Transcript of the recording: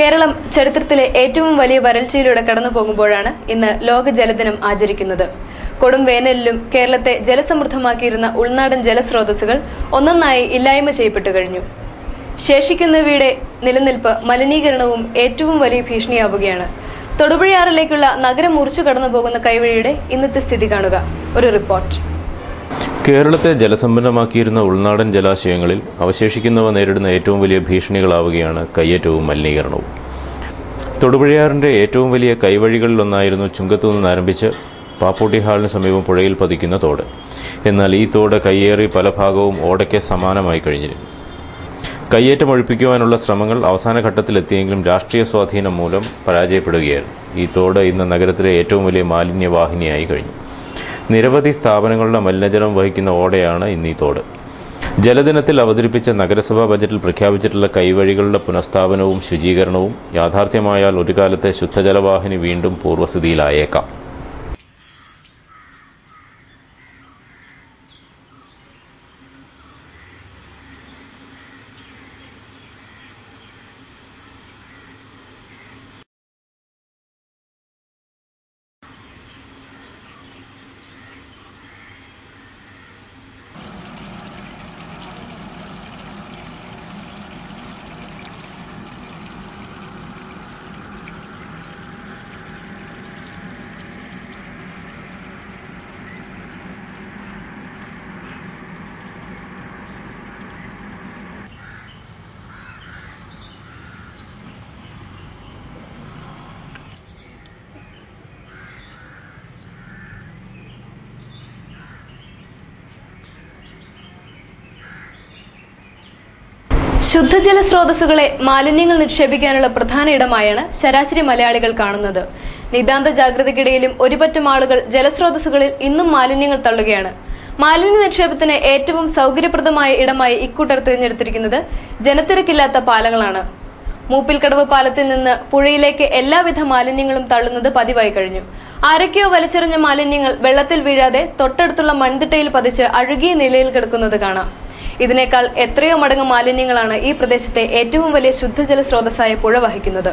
കേരളം ചരിത്രത്തിലെ ഏറ്റവും വലിയ വരൾച്ചയിലൂടെ കടന്നു പോകുമ്പോഴാണ് ഇന്ന് ലോക ജലദിനം ആചരിക്കുന്നത്. കൊടും വേനലിലും കേരളത്തെ ജലസമൃദ്ധമാക്കിയിരുന്ന ഉൾനാടൻ ജലസ്രോതസ്സുകൾ ഒന്നൊന്നായി ഇല്ലായ്മ ചെയ്യപ്പെട്ടു കഴിഞ്ഞു. ശേഷിക്കുന്നവയുടെ നിലനിൽപ്പ് മലിനീകരണവും ഏറ്റവും വലിയ ഭീഷണിയാവുകയാണ്. തൊടുപുഴയാറിലേക്കുള്ള നഗരം മുറിച്ചു കടന്നു പോകുന്ന കൈവഴിയുടെ ഇന്നത്തെ സ്ഥിതി കാണുക. ഒരു റിപ്പോർട്ട്. കേരളത്തെ ജലസമ്പന്നമാക്കിയിരുന്ന ഉൾനാടൻ ജലാശയങ്ങളിൽ അവശേഷിക്കുന്നവ നേരിടുന്ന ഏറ്റവും വലിയ ഭീഷണികളാവുകയാണ് കയ്യേറ്റവും മലിനീകരണവും. തൊടുപുഴയാറിന്റെ ഏറ്റവും വലിയ കൈവഴികളിലൊന്നായിരുന്നു ചുങ്കത്തു നിന്ന് ആരംഭിച്ച് പാപ്പൂട്ടി ഹാളിന് സമീപം പുഴയിൽ പതിക്കുന്ന തോട്. എന്നാൽ ഈ തോട് കയ്യേറി പല ഭാഗവും ഓടയ്ക്ക് സമാനമായി കഴിഞ്ഞിരുന്നു. കയ്യേറ്റം ഒഴിപ്പിക്കുവാനുള്ള ശ്രമങ്ങൾ അവസാന ഘട്ടത്തിലെത്തിയെങ്കിലും രാഷ്ട്രീയ സ്വാധീനം മൂലം പരാജയപ്പെടുകയായിരുന്നു. ഈ തോട് ഇന്ന് നഗരത്തിലെ ഏറ്റവും വലിയ മാലിന്യവാഹിനിയായി കഴിഞ്ഞു. നിരവധി സ്ഥാപനങ്ങളുടെ മലിനജലം വഹിക്കുന്ന ഓടയാണ് ഇന്ന് തോട്. ജലദിനത്തിൽ അവതരിപ്പിച്ച നഗരസഭാ ബജറ്റിൽ പ്രഖ്യാപിച്ചിട്ടുള്ള കൈവഴികളുടെ പുനഃസ്ഥാപനവും ശുചീകരണവും യാഥാർത്ഥ്യമായാൽ ഒരു കാലത്തെ ശുദ്ധജലവാഹിനി വീണ്ടും പൂർവസ്ഥിതിയിലായേക്കാം. ശുദ്ധജല സ്രോതസ്സുകളെ മാലിന്യങ്ങൾ നിക്ഷേപിക്കാനുള്ള പ്രധാന ഇടമായാണ് ശരാശരി മലയാളികൾ കാണുന്നത്. നിതാന്ത ജാഗ്രതയ്ക്കിടയിലും ഒരുപറ്റം ആളുകൾ ജലസ്രോതസ്സുകളിൽ ഇന്നും മാലിന്യങ്ങൾ തള്ളുകയാണ്. മാലിന്യ നിക്ഷേപത്തിന് ഏറ്റവും സൗകര്യപ്രദമായ ഇടമായി ഇക്കൂട്ടർ തിരഞ്ഞെടുത്തിരിക്കുന്നത് ജനത്തിരക്കില്ലാത്ത പാലങ്ങളാണ്. മൂപ്പിൽക്കടവ് പാലത്തിൽ നിന്ന് പുഴയിലേക്ക് എല്ലാവിധ മാലിന്യങ്ങളും തള്ളുന്നത് പതിവായി കഴിഞ്ഞു. ആരൊക്കെയോ വലിച്ചെറിഞ്ഞ മാലിന്യങ്ങൾ വെള്ളത്തിൽ വീഴാതെ തൊട്ടടുത്തുള്ള മൺതിട്ടയിൽ പതിച്ച് അഴുകിയ നിലയിൽ കിടക്കുന്നത് കാണാം. ഇതിനേക്കാൾ എത്രയോ മടങ്ങ് മാലിന്യങ്ങളാണ് ഈ പ്രദേശത്തെ ഏറ്റവും വലിയ ശുദ്ധജല സ്രോതസ്സായ പുഴ വഹിക്കുന്നത്.